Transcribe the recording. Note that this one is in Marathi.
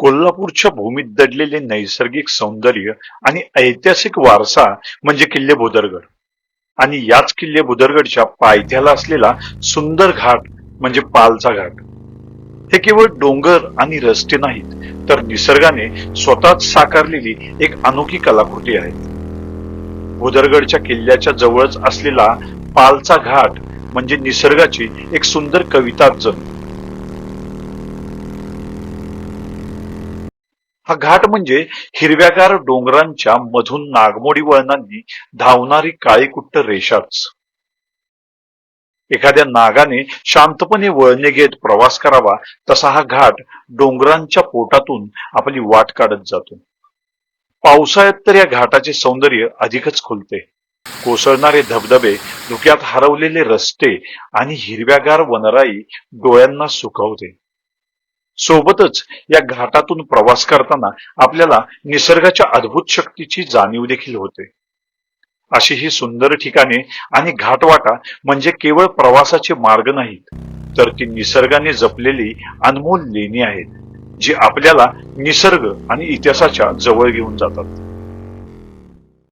कोल्हापूरच्या भूमीत दडलेले नैसर्गिक सौंदर्य आणि ऐतिहासिक वारसा म्हणजे किल्ले भुदरगड आणि याच किल्ले बोदरगडच्या पायथ्याला असलेला सुंदर घाट म्हणजे पालचा घाट. हे केवळ डोंगर आणि रस्ते नाहीत तर निसर्गाने स्वतःच साकारलेली एक अनोखी कलाकृती आहे. भुदरगडच्या किल्ल्याच्या जवळच असलेला पालचा घाट म्हणजे निसर्गाची एक सुंदर कविताच जणू. हा घाट म्हणजे हिरव्यागार डोंगरांच्या मधून नागमोडी वळणांनी धावणारी काळीकुट्ट रेषाच. एखाद्या नागाने शांतपणे वळणे घेत प्रवास करावा तसा हा घाट डोंगरांच्या पोटातून आपली वाट काढत जातो. पावसाळ्यात तर या घाटाचे सौंदर्य अधिकच खुलते. कोसळणारे धबधबे धुक्यात हरवलेले रस्ते आणि हिरव्यागार वनराई डोळ्यांना सुखवते. सोबतच या घाटातून प्रवास करताना आपल्याला निसर्गाच्या अद्भुत शक्तीची जाणीव देखील होते. अशी ही सुंदर ठिकाणे आणि घाटवाटा म्हणजे केवळ प्रवासाचे मार्ग नाहीत तर ती निसर्गाने जपलेली अनमोल लेणी आहेत जी आपल्याला निसर्ग आणि इतिहासाच्या जवळ घेऊन जातात.